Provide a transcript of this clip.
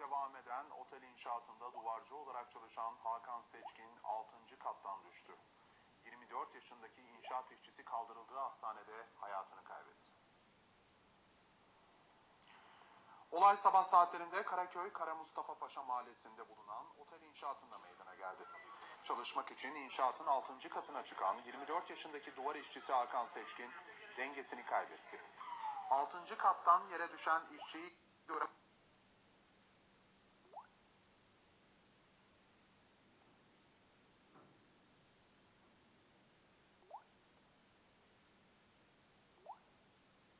devam eden otel inşaatında duvarcı olarak çalışan Hakan Seçkin 6. kattan düştü. 24 yaşındaki inşaat işçisi kaldırıldığı hastanede hayatını kaybetti. Olay sabah saatlerinde Karaköy Kara Mustafa Paşa mahallesinde bulunan otel inşaatında meydana geldi. Çalışmak için inşaatın 6. katına çıkan 24 yaşındaki duvar işçisi Hakan Seçkin dengesini kaybetti. 6. kattan yere düşen işçiyi gören